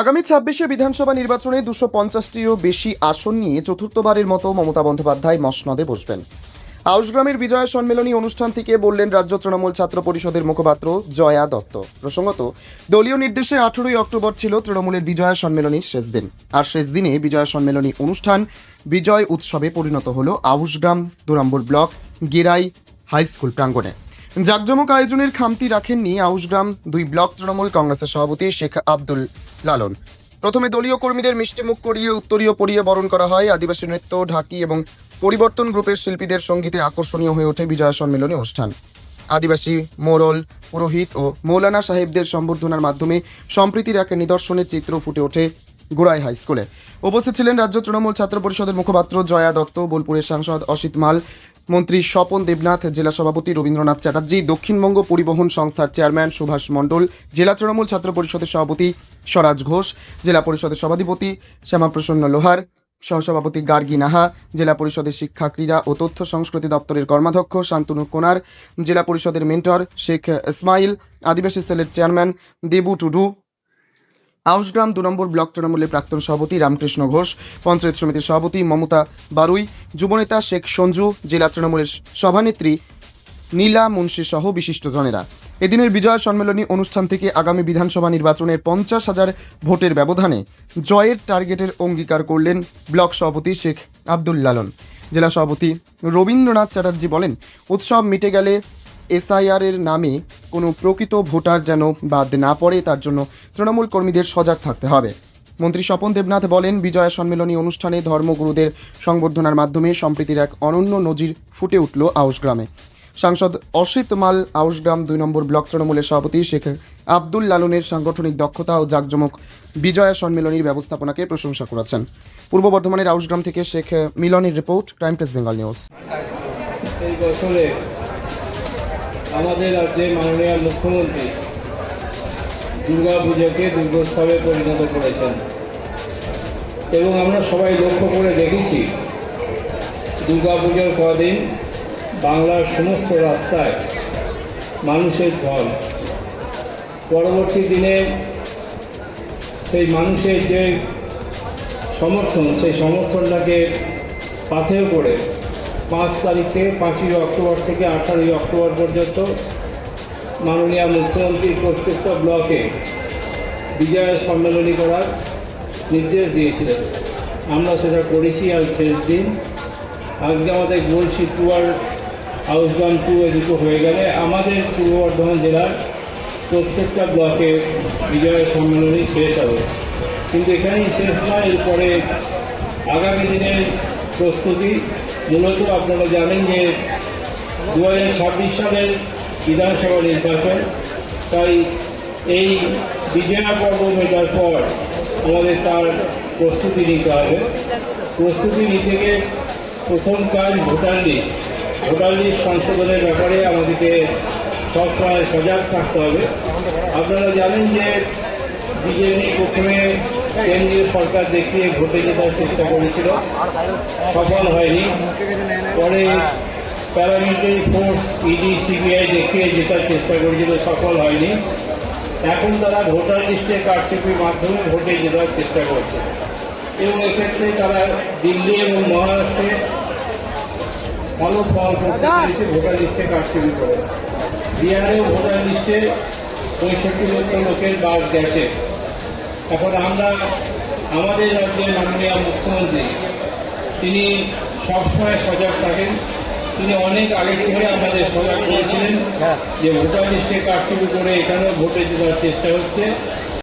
আগামী ছাব্বিশে বিধানসভা নির্বাচনে দুশো পঞ্চাশটিরও বেশি আসন নিয়ে চতুর্থবারের মতো মমতা বন্দ্যোপাধ্যায় মসনদে বসবেন। আউসগ্রামের বিজয় সম্মেলনী অনুষ্ঠান থেকে বললেন রাজ্য তৃণমূল ছাত্র পরিষদের মুখপাত্র জয়া দত্ত। প্রসঙ্গত, দলীয় নির্দেশে আঠেরোই অক্টোবর ছিল তৃণমূলের বিজয়া সম্মেলনীর শেষ দিন। আর শেষ দিনে বিজয়া সম্মেলনী অনুষ্ঠান বিজয় উৎসবে পরিণত হল Ausgram Durambur block, Gerai high school প্রাঙ্গণে। জাকজমক আয়োজনের খামতি রাখেননি আউসগ্রাম দুই ব্লক তৃণমূল কংগ্রেসের সভাপতি শেখ আব্দুল লালন। প্রথমে দলীয় কর্মীদের মিষ্টিমুখ করিয়ে, উত্তরীয় পরিয়ে বরণ করা হয়। আদিবাসী নৃত্য, ঢাকি এবং পরিবর্তন গ্রুপের শিল্পীদের সঙ্গীতে আকর্ষণীয় হয়ে ওঠে বিজয়া সম্মেলনী অনুষ্ঠান। আদিবাসী, মোরল, পুরোহিত ও মৌলানা সাহেবদের সম্বর্ধনার মাধ্যমে সম্প্রীতির এক নিদর্শনের চিত্র ফুটে ওঠে গোড়াই হাই স্কুলে। উপস্থিত ছিলেন রাজ্য তৃণমূল ছাত্র পরিষদের মুখপাত্র জয়া দত্ত, বোলপুরের সাংসদ অসিত মাল, মন্ত্রী স্বপন দেবনাথ, জেলা সভাপতি রবীন্দ্রনাথ চ্যাটার্জি, দক্ষিণবঙ্গ পরিবহন সংস্থার চেয়ারম্যান সুভাষ মণ্ডল, জেলা তৃণমূল ছাত্র পরিষদের সভাপতি স্বরাজ ঘোষ, জেলা পরিষদের সভাধিপতি শ্যামাপ্রসন্ন লোহার, সহসভাপতি গার্গী নাহা, জেলা পরিষদের শিক্ষা, ক্রীড়া ও তথ্য সংস্কৃতি দপ্তরের কর্মাধ্যক্ষ শান্তনু কোনার, জেলা পরিষদের মেন্টর শেখ ইসমাইল, আদিবাসী সেলের চেয়ারম্যান দেবু টুডু আউসগ্রাম দু নম্বর ব্লক তৃণমূলের প্রাক্তন সভাপতি রামকৃষ্ণ ঘোষ, পঞ্চায়েত সমিতির সভাপতি মমতা বারুই, যুবনেতা শেখ সঞ্জু, জেলা তৃণমূলের সভানেত্রী নীলা মুন্সি সহ বিশিষ্টজনেরা এদিনের বিজয় সম্মেলনী অনুষ্ঠান থেকে আগামী বিধানসভা নির্বাচনের পঞ্চাশ হাজার ভোটের ব্যবধানে জয়ের টার্গেটের অঙ্গীকার করলেন ব্লক সভাপতি শেখ আব্দুল লালন। জেলা সভাপতি রবীন্দ্রনাথ চ্যাটার্জি বলেন, উৎসব মিটে গেলে এসআইআর এর নামে কোনো প্রকৃত ভোটার যেন বাদ না পড়ে, তার জন্য তৃণমূল কর্মীদের সজাগ থাকতে হবে। মন্ত্রী স্বপন দেবনাথ বলেন, বিজয়া সম্মেলনী অনুষ্ঠানে ধর্মগুরুদের সংবর্ধনার মাধ্যমে সম্প্রীতির এক অনন্য নজির ফুটে উঠল আউসগ্রামে সাংসদ অসিত মাল আউসগ্রাম দুই নম্বর ব্লক তৃণমূলের সভাপতি শেখ আব্দুল লালনের সাংগঠনিক দক্ষতা ও জাঁকজমক বিজয়া সম্মেলনীর ব্যবস্থাপনাকে প্রশংসা করেছেন। পূর্ব বর্ধমানের আউসগ্রাম থেকে শেখ মিলনের report Crime Press Bengal News. আমাদের রাজ্যের মাননীয় মুখ্যমন্ত্রী দুর্গা পুজোকে দুর্গোৎসবে পরিণত করেছেন। এবং আমরা সবাই লক্ষ্য করে দেখেছি দুর্গা পুজোর কদিন বাংলার সমস্ত রাস্তায় মানুষের ঢল। পরবর্তী দিনে সেই মানুষের যে সমর্থন, সেই সমর্থনটাকে পাথেও করে পাঁচ তারিখ থেকে পাঁচই অক্টোবর থেকে আঠারোই অক্টোবর পর্যন্ত মাননীয় মুখ্যমন্ত্রী প্রত্যেকটা ব্লকে বিজয় সম্মেলনী করার নির্দেশ দিয়েছিলেন। আমরা সেটা করেছি আর শেষ দিন। আজকে আমাদের গোলসি টু আর হাউসগ্রাম টু দুটো হয়ে গেলে আমাদের পূর্ব বর্ধমান জেলার প্রত্যেকটা ব্লকে বিজয় সম্মেলনী শেষ হবে। কিন্তু এখানেই শেষ নয় এরপরে আগামী দিনের প্রস্তুতি। মূলত আপনারা জানেন যে দু ছাব্বিশ সালের বিধানসভা নির্বাচন, তাই এই বিজয়া পর্ব মেটার পর আমাদের তার প্রস্তুতি নিতে হবে। প্রস্তুতি নিতে গিয়ে প্রথম কাজ ভোটার লিস্ট। ভোটার লিস্ট সংশোধনের ব্যাপারে আমাদেরকে সবসময় সজাগ থাকতে হবে। আপনারা জানেন যে বিজেপি প্রথমে কেন্দ্রীয় সরকার দেখিয়ে ভোটে জেতার চেষ্টা করেছিল। সফল হয়নি। পরে প্যারামিলিটারি ফোর্স, ইডি, সিবিআই দেখিয়ে জেতার চেষ্টা করেছিল, সফল হয়নি। এখন তারা ভোটার লিস্টে কারচুপির মাধ্যমে ভোটে জেতার চেষ্টা করছে। এবং এক্ষেত্রে তারা দিল্লি এবং মহারাষ্ট্রে ভালো ফল করতে পেরেছে ভোটার লিস্টে কারচুপি করে বিহারেও ভোটার লিস্টে পঁয়ষট্টি লক্ষ লোকের বাদ গেছে। এখন আমরা আমাদের রাজ্যের মাননীয় মুখ্যমন্ত্রী তিনি সবসময় সজাগ থাকেন। তিনি অনেক আগে ধরে আমাদের সজাগ করেছিলেন যে ভোটার লিস্টে কারচুপি করে এখানেও ভোটে জেতার চেষ্টা হচ্ছে।